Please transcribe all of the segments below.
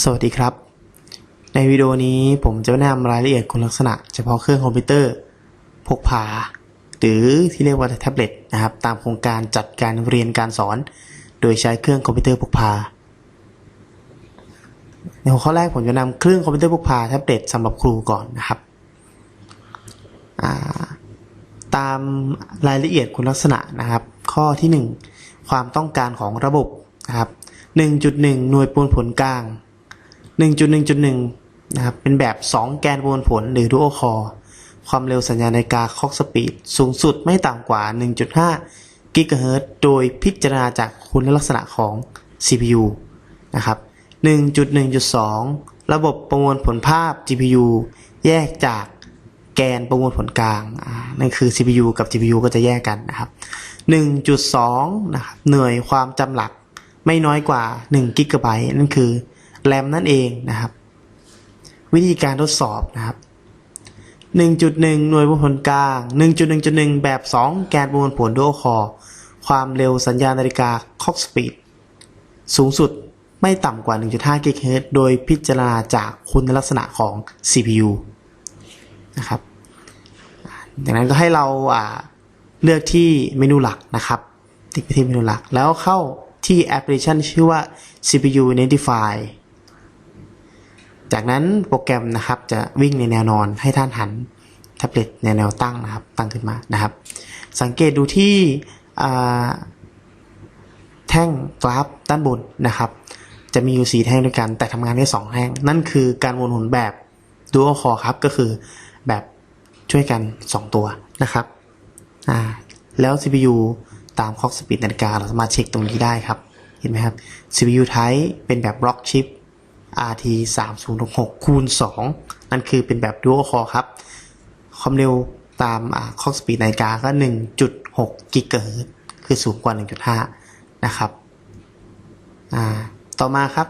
สวัสดีครับ ในวิดีโอนี้ผมจะแนะนำรายละเอียดคุณลักษณะ เฉพาะเครื่องคอมพิวเตอร์ พกพา หรือที่เรียกว่าแท็บเล็ตนะครับ ตามโครงการจัดการเรียนการสอน โดยใช้เครื่องคอมพิวเตอร์พกพา ในหัวข้อแรกผมจะนำเครื่องคอมพิวเตอร์พกพาแท็บเล็ตสำหรับครูก่อนนะครับาตามรายละเอียดคุณลักษณะนะครับ ข้อที่ 1 ความต้องการของระบบนะครับ1.1 หน่วยปูนผลกลาง 1.1.1 นะครับ เป็นแบบ 2 แกนประมวลผลหรือ dual core ความเร็วสัญญาณนาฬิกา clock speed สูงสุดไม่ต่ำกว่า 1.5กิกะเฮิรตซ์โดยพิจารณาจากคุณลักษณะของ CPU นะครับ 1.1.2 ระบบประมวลผลภาพ GPU แยกจากแกนประมวลผลกลาง นั่นคือ CPU กับ GPU ก็จะแยกกันนะครับ 1.2 นะครับ หน่วยความจำหลักไม่น้อยกว่า1กิกะไบต์นั่นคือ แรมนั่นเองนะครับ วิธีการทดสอบนะครับ 1.1 หน่วยประมวลผลกลาง 1.1.1 แบบ 2 แกนประมวลผล dual core ความเร็วสัญญาณนาฬิกา clock speed สูงสุดไม่ต่ำกว่า 1.5กิกะเฮิรตซ์โดยพิจารณาจากคุณลักษณะของ CPU นะครับดังนั้นก็ให้เราาเลือกที่เมนูหลักนะครับ ติ๊กไปที่เมนูหลัก แล้วเข้าที่แอปพลิเคชันชื่อว่า CPU Identify จากนั้นโปรแกรมนะครับจะวิ่งในแนวนอนให้ท่านหันแท็บเล็ตในแนวตั้งนะครับตั้งขึ้นมานะครับ สังเกตดูที่แท่งกราฟด้านบนนะครับ จะมีอยู่ 4 แท่งด้วยกัน แต่ทำงานได้ 2 แท่ง นั่นคือการวนหมุนแบบ dual core ครับ ก็คือแบบช่วยกัน 2 ตัวนะครับอ่าแล้ว CPU ตาม clock speed นาฬิกาเราสามารถเช็คตรงนี้ได้ครับ เห็นไหมครับ CPU type เป็นแบบ block chip RT 3 0 6 6คูณ2นั่นคือเป็นแบบ dual core ครับ ความเร็วตามอ่า clock speed นาฬิกาก็ 1.6กิกะเฮิรตซ์คือสูงกว่า 1.5 นะครับ ต่อมาครับ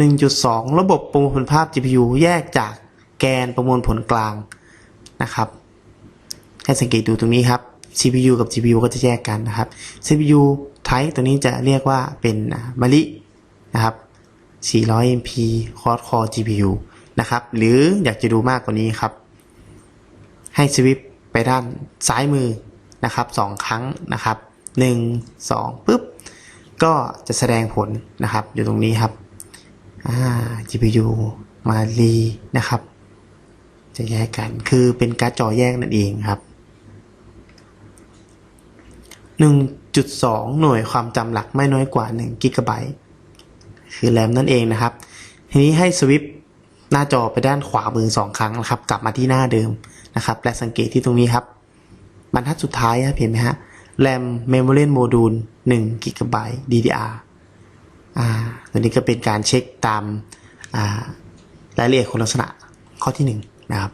1.1.2 ระบบประมวลผลภาพ GPU แยกจากแกนประมวลผลกลางนะครับให้สังเกตดูตรงนี้ครับ CPU กับ GPU ก็จะแยกกันนะครับ CPU type ตัวนี้จะเรียกว่าเป็นมะลินะครับ 400 MP quad core GPU นะครับ หรืออยากจะดูมากกว่านี้ครับ ให้สวิปไปด้านซ้ายมือนะครับสองครั้งนะครับหนึ่งสองปุ๊บ ก็จะแสดงผลนะครับ อยู่ตรงนี้ครับอ่า GPU มารีนะครับ จะแยกกันคือเป็นการ์ดจอแยกนั่นเองครับ 1.2 หน่วยความจำหลักไม่น้อยกว่า1กิกะไบต์ คือแรมนั่นเองนะครับ ทีนี้ให้สวิปหน้าจอไปด้านขวามือสองครั้งนะครับ กลับมาที่หน้าเดิมนะครับ และสังเกตที่ตรงนี้ครับ บรรทัดสุดท้ายเห็นไหมฮะ RAM Memory Module 1 GB DDR อ่าตัวนี้ก็เป็นการเช็คตามอ่ารายละเอียดคุณลักษณะข้อที่ 1 นะครับ